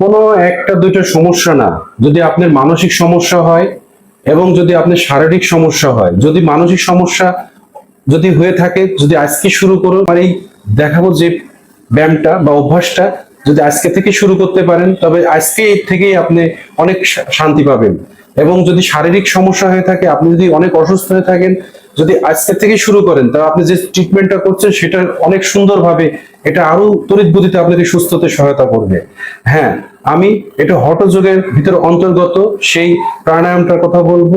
কোনো একটা দুইটা সমস্যা না। যদি আপনার মানসিক সমস্যা হয় এবং যদি আপনার শারীরিক সমস্যা হয়, যদি মানসিক সমস্যা যদি হয়ে থাকে, যদি আজকে শুরু করুন মানে এই দেখাবো যে ব্যায়ামটা বা অভ্যাসটা যদি আজকে থেকে শুরু করতে পারেন, তবে আজকে থেকেই আপনি অনেক শান্তি পাবেন। এবং যদি শারীরিক সমস্যা হয়ে থাকে, আপনি যদি অনেক অসুস্থ হয়ে থাকেন যদি আজকে থেকে শুরু করেন, তাহলে আপনি যে ট্রিটমেন্টটা করছেন, সেটা অনেক সুন্দরভাবে, এটা আরও তড়িৎ গতিতে আপনাকে সুস্থতে সহায়তা করবে। হ্যাঁ আমি এটা হটযোগের ভিতর অন্তর্গত সেই প্রাণায়ামটার কথা বলব,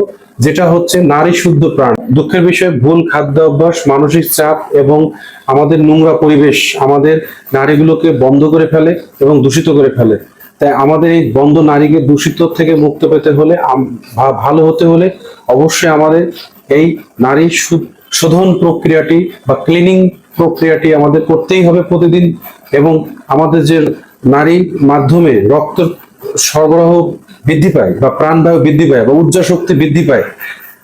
যেটা হচ্ছে নারী শুদ্ধ প্রাণ। দুঃখের বিষয়, ভুল খাদ্য অভ্যাস মানসিক চাপ এবং আমাদের নোংরা পরিবেশ আমাদের নারীগুলোকে বন্ধ করে ফেলে এবং দূষিত করে ফেলে। তাই আমাদের এই বন্ধ নারীকে দূষিত থেকে মুক্ত পেতে হলে ভালো হতে হলে অবশ্যই আমাদের এই নারী শোধন প্রক্রিয়াটি বা ক্লিনিং প্রক্রিয়াটি আমাদের করতেই হবে প্রতিদিন এবং আমাদের যে নারীর মাধ্যমে রক্ত সরবরাহ বৃদ্ধি পায় বা প্রাণবায়ু বৃদ্ধি পায় বা উর্জা শক্তি বৃদ্ধি পায়,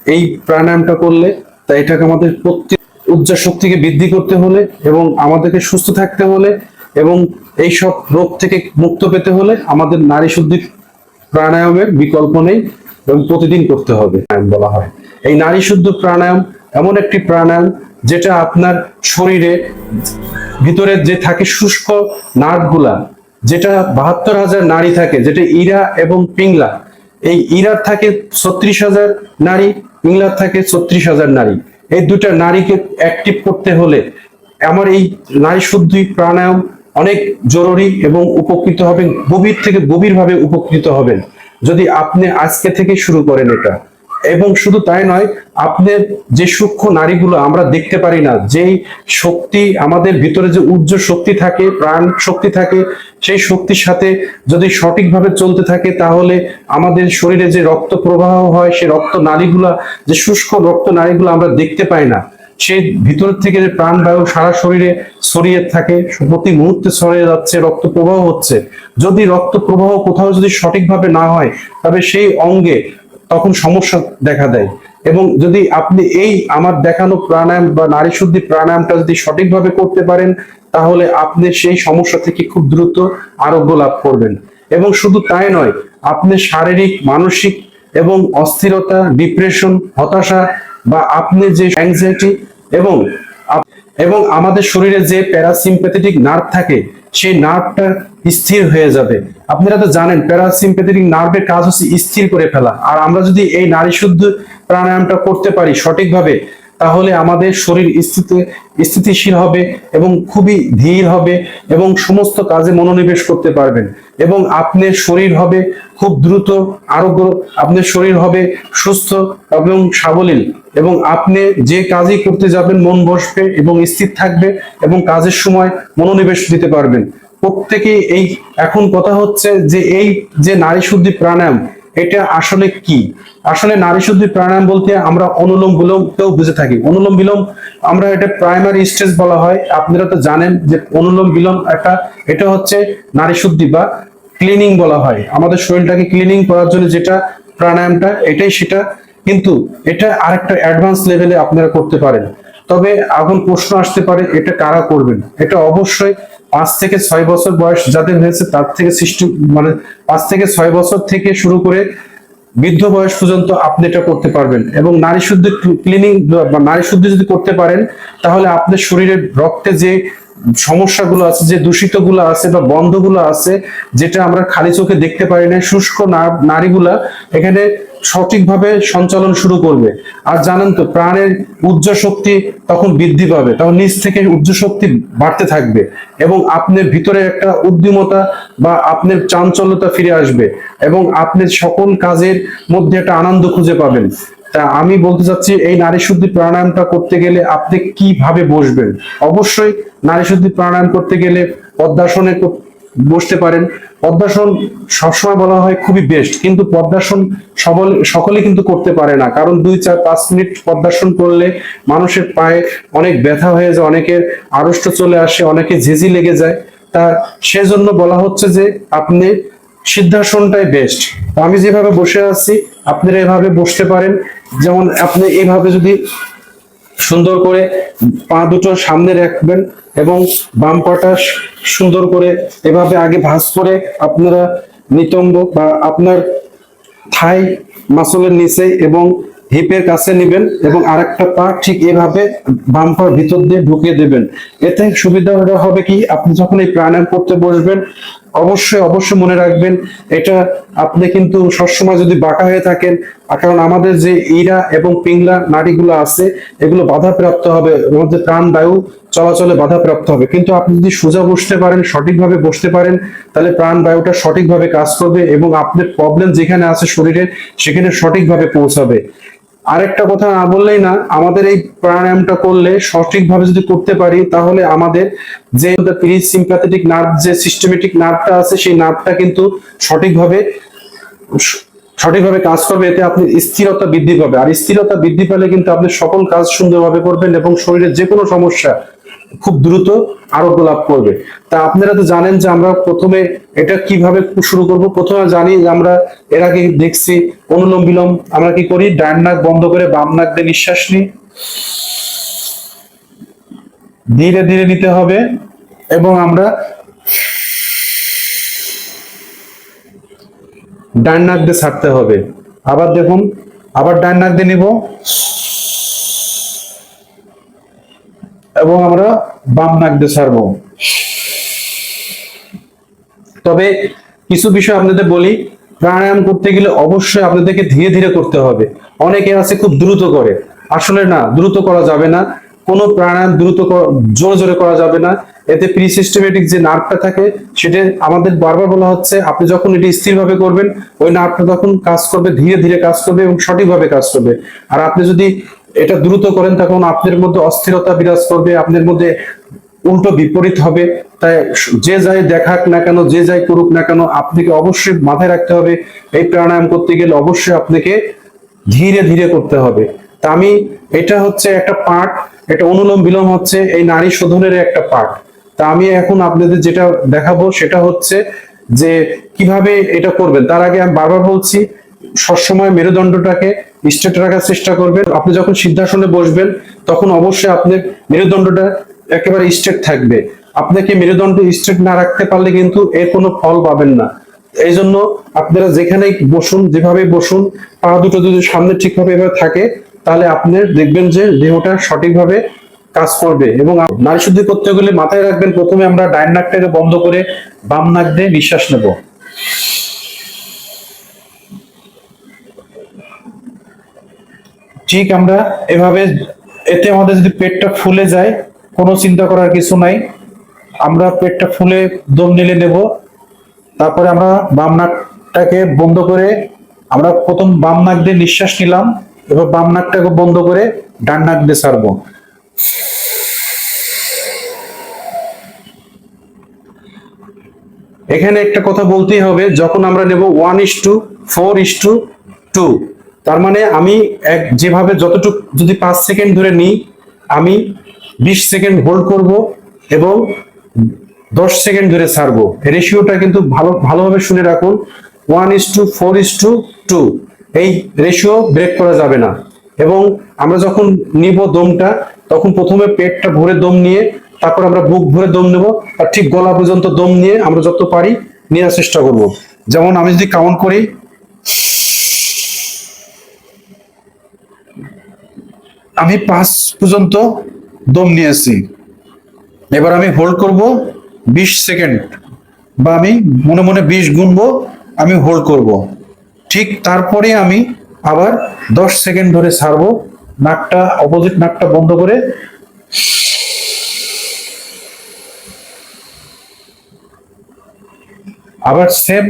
এই প্রাণায়ামটা করলে তাই এটাকে আমাদের প্রত্যেক উর্জা শক্তিকে বৃদ্ধি করতে হলে এবং আমাদেরকে সুস্থ থাকতে হলে এবং এই সব রোগ থেকে মুক্ত পেতে হলে আমাদের নারী শুদ্ধি প্রাণায়ামের বিকল্প নেই এবং প্রতিদিন করতে হবে বলা হয়। এই নারী শুদ্ধ প্রাণায়াম এমন একটি প্রাণায়াম যেটা আপনার শরীরে ভিতরে যে থাকে শুষ্ক নার্ভগুলা, যেটা বাহাত্তর হাজার নারী থাকে, যেটা ইরা এবং পিংলা। এই ইরার থাকে ছত্রিশ হাজার নারী, পিংলার থাকে ছত্রিশ হাজার নারী। এই দুটা নারীকে অ্যাক্টিভ করতে হলে আমার এই নারী শুদ্ধি প্রাণায়াম অনেক জরুরি এবং উপকৃত হবেন, গভীর থেকে গভীরভাবে উপকৃত হবেন। যদি আপনি আজকে থেকে শুরু করেন এটা। এবং শুধু তাই নয়, আপনার যে সূক্ষ্ম নারীগুলো আমরা দেখতে পারি না, যেই শক্তি আমাদের ভিতরে যে উজ্জ্বল শক্তি থাকে, প্রাণ শক্তি থাকে, সেই শক্তির সাথে যদি সঠিকভাবে চলতে থাকে, তাহলে আমাদের শরীরে যে রক্ত প্রবাহ হয়, সেই রক্ত নারীগুলা যে শুষ্ক রক্ত নারীগুলো আমরা দেখতে পাই না, সেই ভিতর থেকে যে প্রাণবায়ু সারা শরীরে ছড়িয়ে থাকে, প্রতি মুহূর্তে ছড়িয়ে যাচ্ছে, রক্ত প্রবাহ হচ্ছে। যদি রক্ত প্রবাহ কোথাও যদি সঠিকভাবে না হয়, তবে সেই অঙ্গে তখন সমস্যা দেখা দেয়। এবং যদি আপনি এই আমার দেখানো প্রাণায়াম বা নারী শুদ্ধি প্রাণায়ামটা যদি সঠিকভাবে করতে পারেন, তাহলে আপনি সেই সমস্যা থেকে খুব দ্রুত আরোগ্য লাভ করবেন। এবং শুধু তাই নয়, আপনি শারীরিক, মানসিক এবং অস্থিরতা ডিপ্রেশন হতাশা বা আপনি যে অ্যাংজাইটি এবং এবং আমাদের শরীরে যে প্যারাসিম্প্যাথেটিক নার্ভ থাকে, সেই নার্ভটা স্থির হয়ে যাবে। আপনারা তো জানেন প্যারাসিম্প্যাথেটিক নার্ভের কাজ হচ্ছে স্থির করে ফেলা। আর আমরা যদি এই নারী শুদ্ধ প্রাণায়ামটা করতে পারি সঠিকভাবে তাহলে আমাদের শরীর স্থিতি স্থিতিশীল হবে এবং খুবই ধীর হবে এবং সমস্ত কাজে মনোনিবেশ করতে পারবেন। এবং আপনার শরীর হবে খুব দ্রুত আরোগ্য, আপনার শরীর হবে সুস্থ এবং সাবলীল এবং আপনি যে কাজই করতে যাবেন, মন বসবে এবং স্থির থাকবে এবং কাজের সময় মনোনিবেশ দিতে পারবেন। প্রত্যেকে এই এখন কথা হচ্ছে যে এই যে নারী শুদ্ধি প্রাণায়াম এটা আসলে কি? আসলে নারী শুদ্ধি প্রাণায়াম বলতে আমরা অনুলোম বিলোমকেও বুঝে থাকি। অনুলোম বিলোম আমরা এটা প্রাইমারি স্টেজ বলা হয়। আপনারা তো জানেন যে অনুলোম বিলোম একটা এটা হচ্ছে নারী শুদ্ধি বা ক্লিনিং বলা হয়। আমাদের শরীরটাকে ক্লিনিং করার জন্য যেটা প্রাণায়ামটা, এটাই সেটা। কিন্তু এটা আরেকটা অ্যাডভান্স লেভেলে আপনারা করতে পারেন। তবে এখন প্রশ্ন আসতে পারে, এটা কারা করবেন? এটা অবশ্যই পাঁচ থেকে ছয় বছর বয়স যাদের হয়েছে তার থেকে সৃষ্টি মানে পাঁচ থেকে ছয় বছর থেকে শুরু করে বৃদ্ধ বয়স পর্যন্ত আপনি এটা করতে পারবেন। এবং নারী শুদ্ধ ক্লিনিং বা নারী শুদ্ধ যদি করতে পারেন, তাহলে আপনার শরীরের রক্তে যে সমস্যাগুলো আছে, যে দূষিতগুলো আছে, বা বন্ধগুলো আছে, যেটা আমরা খালি চোখে দেখতে পারি না, শুষ্ক নারীগুলা, এখানে সঠিকভাবে সঞ্চালন শুরু করবে। আর জানেন তো, প্রাণের উজ্জ্ব শক্তি তখন বৃদ্ধি পাবে, তখন নিচ থেকে উজ্জ্ব শক্তি বাড়তে থাকবে এবং আপনার ভিতরে একটা উদ্যমতা বা আপনার চাঞ্চল্যতা ফিরে আসবে এবং আপনি সকল কাজের মধ্যে একটা আনন্দ খুঁজে পাবেন। তা আমি বলতে চাচ্ছি, এই নারী শুদ্ধি প্রাণায়ামটা করতে গেলে আপনি কীভাবে বসবেন? অবশ্যই নারী শুদ্ধি প্রাণায়াম করতে গেলে পদ্মাসনে বসতে পারেন। পদ্মাসন সবসময় বলা হয় খুবই বেস্ট কিন্তু পদ্মাসন সবল সকলে কিন্তু করতে পারে না। কারণ দুই চার পাঁচ মিনিট পদ্মাসন করলে মানুষের পায়ে অনেক ব্যথা হয়ে যায়, অনেকের আড়ষ্ট চলে আসে, অনেকে ঝেঁঝি লেগে যায়। তা সেজন্য বলা হচ্ছে যে আপনি সিদ্ধাসনটাই বেস্ট আমি যেভাবে বসে আছি, আপনারা এভাবে বসতে পারেন। যেমন আপনি এইভাবে যদি সুন্দর করে পা দুটো সামনে রাখবেন এবং বাম পাটা সুন্দর করে এভাবে আগে ভাঁজ করে আপনারা নিতম্ব বা আপনার থাই মাসলের নিচে এবং হিপের কাছে নেবেন এবং আরেকটা পা ঠিক এভাবে বাম পার ভিতর দিয়ে ঢুকিয়ে দেবেন। এতে সুবিধা হবে কি? আপনি যখন এই প্রাণায়াম করতে বসবেন অবশ্যই অবশ্যই মনে রাখবেন, এটা আপনি কিন্তু সবসময় যদি বাঁকা হয়ে থাকেন কারণ আমাদের যে ইরা এবং পিংলা নাড়িগুলো আছে, এগুলো বাধাপ্রাপ্ত হবে আমাদের প্রাণ বায়ু চলাচলে বাধাপ্রাপ্ত হবে। কিন্তু আপনি যদি সোজা বসতে পারেন, সঠিকভাবে বসতে পারেন, তাহলে প্রাণ বায়ুটা সঠিকভাবে কাজ করবে এবং আপনার প্রবলেম যেখানে আছে শরীরে সেখানে সঠিকভাবে পৌঁছাবে। আরেকটা কথা না বললেই না, আমাদের এই প্রাণায়ামটা করলে সঠিকভাবে যদি করতে পারি, তাহলে আমাদের যে প্রি সিম্প্যাথেটিক নার্ভ যে সিস্টেমেটিক নার্ভটা আছে, সেই নার্ভটা কিন্তু সঠিকভাবে সঠিকভাবে কাজ করবে, এতে আপনি স্থিরতা বৃদ্ধি পাবে। আর স্থিরতা বৃদ্ধি পেলে কিন্তু আপনি সকল কাজ সুন্দরভাবে করবেন এবং শরীরের যে কোনো সমস্যা খুব দ্রুত আরোগ্য লাভ করবে। তা আপনারা তো জানেন যে আমরা প্রথমে এটা কীভাবে শুরু করব। প্রথমে জানি যে আমরা এর আগে দেখছি অনুলোম বিলোম আমরা কি করি? ডান নাক বন্ধ করে বাম নাক দিয়ে নিঃশ্বাস নিই। ধীরে ধীরে নিতে হবে এবং আমরা ডান নাক দিয়ে ছাড়তে হবে। আবার দেখুন, আবার ডান নাক দিয়ে নিব। এবং আমরা বাম নাক দিয়ে ছাড়বো। তবে কিছু বিষয় আপনাদের বলি, প্রাণায়াম করতে গেলে অবশ্যই আপনাদেরকে ধীরে ধীরে করতে হবে। অনেকে আছে খুব দ্রুত করে। আসলে না, দ্রুত করা যাবে না। কোনো প্রাণায়াম দ্রুত জোরে জোরে করা যাবে না। এতে প্রি সিস্টেমেটিক যে নার্ভটা থাকে, সেটা আমাদের বারবার বলা হচ্ছে, আপনি যখন এটি স্থিরভাবে করবেন, ওই নার্ভটা তখন কাজ করবে, ধীরে ধীরে কাজ করবে এবং সঠিকভাবে কাজ করবে। আর আপনি যদি এটা দ্রুত করেন তখন আপনার মধ্যে অস্থিরতা বিরাজ করবে আপনার মধ্যে উল্টো বিপরীত হবে। তাই যে যাই দেখাক না কেন, যে যাই করুক না কেন, আপনাকে অবশ্যই মাথায় রাখতে হবে, এই প্রাণায়াম করতে গেলে অবশ্যই আপনাকে ধীরে ধীরে করতে হবে। তা আমি, এটা হচ্ছে একটা পার্ট এটা অনুলোম বিলোম হচ্ছে এই নারী শোধনের একটা পার্ট তা আমি এখন আপনাদের যেটা দেখাবো, সেটা হচ্ছে যে কীভাবে এটা করবেন। তার আগে আমি বারবার বলছি সবসময় মেরুদণ্ডটাকে স্ট্রেট রাখার চেষ্টা করবেন। আপনি যখন সিদ্ধাসনে বসবেন, তখন অবশ্যই আপনার মেরুদণ্ডটা একেবারে স্ট্রেট থাকবে। আপনাকে মেরুদণ্ড স্ট্রেট না রাখতে পারলে কিন্তু এর কোনো ফল পাবেন না। এই জন্য আপনারা যেখানেই বসুন, যেভাবে বসুন, পা দুটো যদি সামনে ঠিকভাবে এভাবে থাকে, তাহলে আপনি দেখবেন যে দেহটা সঠিকভাবে কাজ করবে এবং নারী শুদ্ধি করতে গেলে মাথায় রাখবেন, প্রথমে আমরা ডাইন নাকটাকে বন্ধ করে বাম নাক দিয়ে নিঃশ্বাস নেব। ঠিক আমরা এভাবে এতে আমাদের যদি পেটটা ফুলে যায়, কোনো চিন্তা করার কিছু নাই। আমরা পেটটা ফুলে দম নিলে নেব তারপরে আমরা বাম নাকটাকে বন্ধ করে আমরা প্রথম বাম নাক দিয়ে নিঃশ্বাস নিলাম, এবার বাম নাকটাকে বন্ধ করে ডান নাক দিয়ে ছাড়বো। এখানে একটা কথা বলতেই হবে, যখন আমরা নেব one is to four is to two তার মানে আমি এক যেভাবে যতটুকু যদি পাঁচ সেকেন্ড ধরে নিই, আমি বিশ সেকেন্ড হোল্ড করব এবং দশ সেকেন্ড ধরে ছাড়বো। রেশিওটা কিন্তু ভালো, ভালোভাবে শুনে রাখুন। One is to, four is to two. এই রেশিও ব্রেক করা যাবে না। এবং আমরা যখন নিব দমটা, তখন প্রথমে পেটটা ভরে দম নিয়ে, তারপর আমরা বুক ভরে দম নেব আর ঠিক গলা পর্যন্ত দম নিয়ে আমরা যত পারি নেওয়ার চেষ্টা করব। যেমন আমি যদি কাউন্ট করি আমি পাঁচ পর্যন্ত দম নিয়েছি। এবার আমি হোল্ড করব বিশ সেকেন্ড বা আমি মনে মনে বিশ গুনবো, আমি হোল্ড করব। ঠিক তারপরে আমি আবার দশ সেকেন্ড ধরে ছাড়বো, নাকটা অপোজিট নাকটা বন্ধ করে। আবার সেম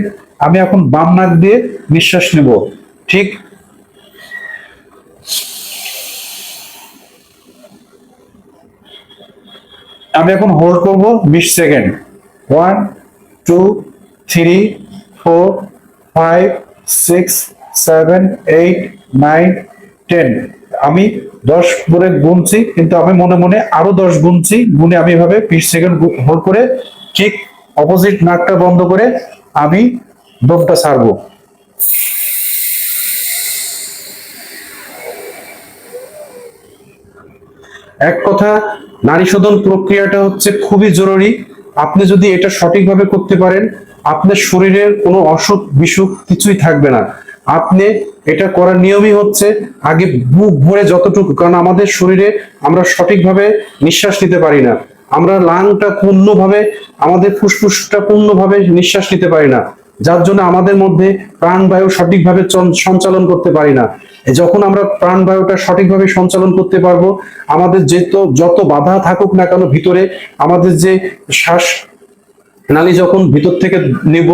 আমি এখন বাম নাক দিয়ে নিঃশ্বাস নেব। ঠিক আমি এখন হোল্ড করব বিশ second one two three four five six seven eight nine ten আমি দশ করে গুনছি, কিন্তু আমি মনে মনে আরও দশ গুনছি, গুনে আমি এভাবে বিশ সেকেন্ড হোল্ড করে ঠিক অপোজিট নাকটা বন্ধ করে আমি দমটা ছাড়বো। এক কথা নারী শোধন প্রক্রিয়াটা হচ্ছে খুবই জরুরি। আপনি যদি এটা সঠিকভাবে করতে পারেন, আপনার শরীরের কোনো অসুখ, বিসুখ কিছুই থাকবে না। আপনি এটা করার নিয়মই হচ্ছে আগে বুক ভরে যতটুকু, কারণ আমাদের শরীরে আমরা সঠিকভাবে নিঃশ্বাস নিতে পারি না। আমরা লাংটা পূর্ণভাবে, আমাদের ফুসফুসটা পূর্ণভাবে নিঃশ্বাস নিতে পারি না। যার জন্য আমাদের মধ্যে প্রাণবায়ু সঠিকভাবে সঞ্চালন করতে পারি না। যখন আমরা প্রাণবায়ুটা সঠিকভাবে সঞ্চালন করতে পারব, আমাদের যে তো যত বাধা থাকুক না কেন ভিতরে, আমাদের যে শ্বাস নালী যখন ভিতর থেকে নিব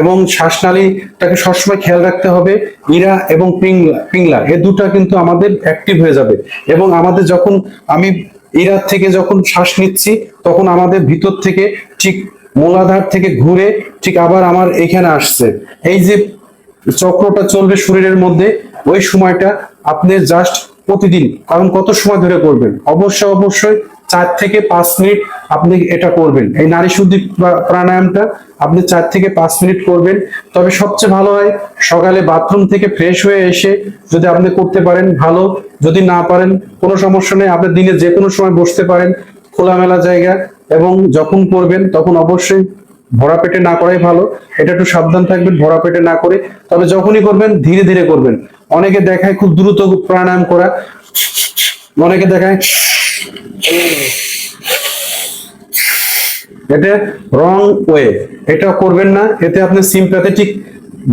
এবং শ্বাসনালীটাকে সবসময় খেয়াল রাখতে হবে, ইরা এবং পিংলা পিংলা, এ দুটা কিন্তু আমাদের অ্যাক্টিভ হয়ে যাবে। এবং আমাদের যখন আমি ইরার থেকে যখন শ্বাস নিচ্ছি, তখন আমাদের ভিতর থেকে ঠিক মূলাধার থেকে ঘুরে ঠিক আবার আমার এখানে আসছে। এই যে চক্রটা চলবে শরীরের মধ্যে, ওই সময়টা আপনি জাস্ট প্রতিদিন, কারণ কত সময় ধরে করবেন? অবশ্যই অবশ্যই চার থেকে পাঁচ মিনিট আপনি এটা করবেন। এই নারী শুদ্ধি প্রাণায়ামটা আপনি চার থেকে পাঁচ মিনিট করবেন। তবে সবচেয়ে ভালো হয়, সকালে বাথরুম থেকে ফ্রেশ হয়ে এসে যদি আপনি করতে পারেন, ভালো। যদি না পারেন, কোনো সমস্যা নেই, আপনি দিনে যে কোনো সময় বসতে পারেন। খোলামেলা জায়গা এবং যখন করবেন তখন অবশ্যই ভরা পেটে না করাই ভালো। এটা একটু সাবধান থাকবেন, ভরা পেটে না করে। তবে যখনই করবেন, ধীরে ধীরে করবেন। অনেকে দেখায় খুব দ্রুত প্রাণায়াম করা। অনেকে দেখায় এটা রং ওয়ে এটা করবেন না, এতে আপনি সিম্প্যাথেটিক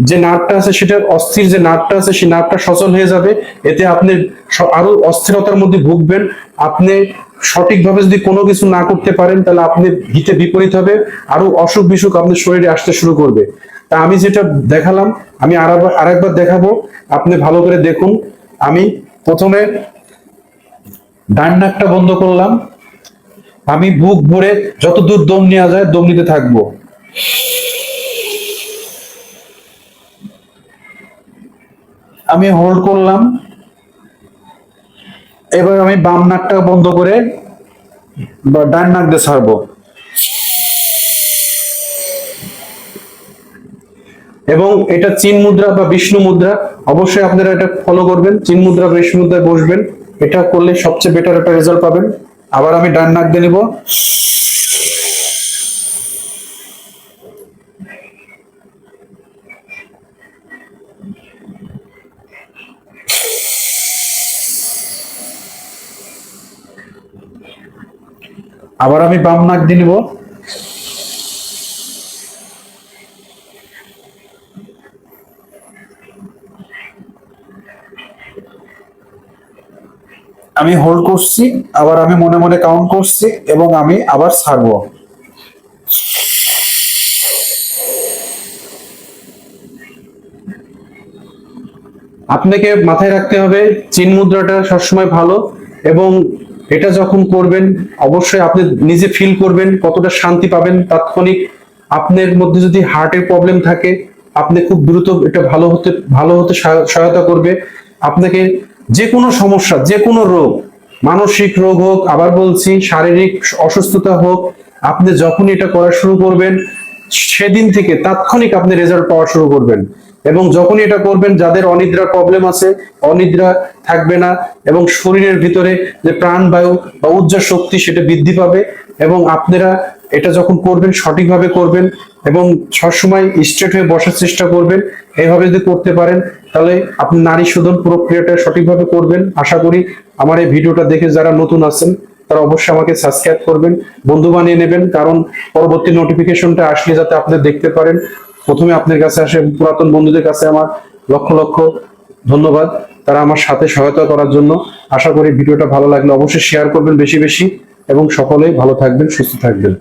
যে নার্ভটা আছে সেটা অস্থির যে নার্ভটা আছে, সেই নার্ভটা সচল হয়ে যাবে। এতে আপনি আরও অস্থিরতার মধ্যে ভুগবেন। আপনি সঠিকভাবে যদি কোনো কিছু না করতে পারেন, তাহলে আপনি হিতে বিপরীত হবে, আরও অসুখ বিসুখ আপনার শরীরে আসতে শুরু করবে। তা আমি যেটা দেখালাম, আমি আরেকবার আরেকবার দেখাবো, আপনি ভালো করে দেখুন। আমি প্রথমে ডান নাকটা বন্ধ করলাম। আমি বুক ভরে যত দূর দম নেওয়া যায় দম নিতে থাকব। আমি হোল্ড করলাম। এবার আমি বাম নাকটা বন্ধ করে ডান নাক দিয়ে ছাড়বো। এবং এটা চীন মুদ্রা বা বিষ্ণু মুদ্রা, অবশ্যই আপনারা এটা ফলো করবেন। চীন মুদ্রা বা বিষ্ণু মুদ্রায় বসবেন। এটা করলে সবচেয়ে বেটার একটা রেজাল্ট পাবেন। আবার আমি ডান নাক দিয়ে নিব। আবার আমি বাম নাক দিয়ে নিব। আমি হোল্ড করছি, আবার আমি মনে মনে কাউন্ট করছি এবং আমি আবার ছাড়বো। আপনাকে মাথায় রাখতে হবে, চিন মুদ্রাটা সবসময় ভালো এবং এটা যখন করবেন, অবশ্যই আপনি নিজে ফিল করবেন, কতটা শান্তি পাবেন। তাৎক্ষণিক আপনার মধ্যে যদি হার্টের প্রবলেম থাকে, আপনি খুব দ্রুত এটা ভালো হতে ভালো হতে সহায়- সহায়তা করবে। আপনাকে যে কোনো সমস্যা যে কোনো রোগ, মানসিক রোগ হোক, আবার বলছি শারীরিক অসুস্থতা হোক, আপনি যখন এটা করা শুরু করবেন, সেদিন থেকে তাৎক্ষণিক আপনি রেজাল্ট পাওয়া শুরু করবেন। এবং যখনই এটা করবেন, যাদের অনিদ্রা প্রবলেম আছে, অনিদ্রা থাকবে না এবং শরীরের ভিতরে যে প্রাণবায়ু বা উর্জা শক্তি সেটা বৃদ্ধি পাবে এবং আপনারা এটা যখন করবেন, সঠিকভাবে করবেন এবং সবসময় স্ট্রেট হয়ে বসার চেষ্টা করবেন এইভাবে যদি করতে পারেন, তাহলে আপনি নারী শোধন প্রক্রিয়াটা সঠিকভাবে করবেন। আশা করি আমার এই ভিডিওটা দেখে যারা নতুন আছেন, তারা অবশ্যই আমাকে সাবস্ক্রাইব করবেন বন্ধু বানিয়ে নেবেন, কারণ পরবর্তী নোটিফিকেশনটা আসলে যাতে আপনি দেখতে পারেন। প্রথমে আপনার কাছে আসে, পুরাতন বন্ধুদের কাছে আমার লক্ষ লক্ষ ধন্যবাদ। তারা আমার সাথে সহায়তা করার জন্য। আশা করি ভিডিওটা ভালো লাগলে অবশ্যই শেয়ার করবেন বেশি বেশি এবং সকলেই ভালো থাকবেন, সুস্থ থাকবেন।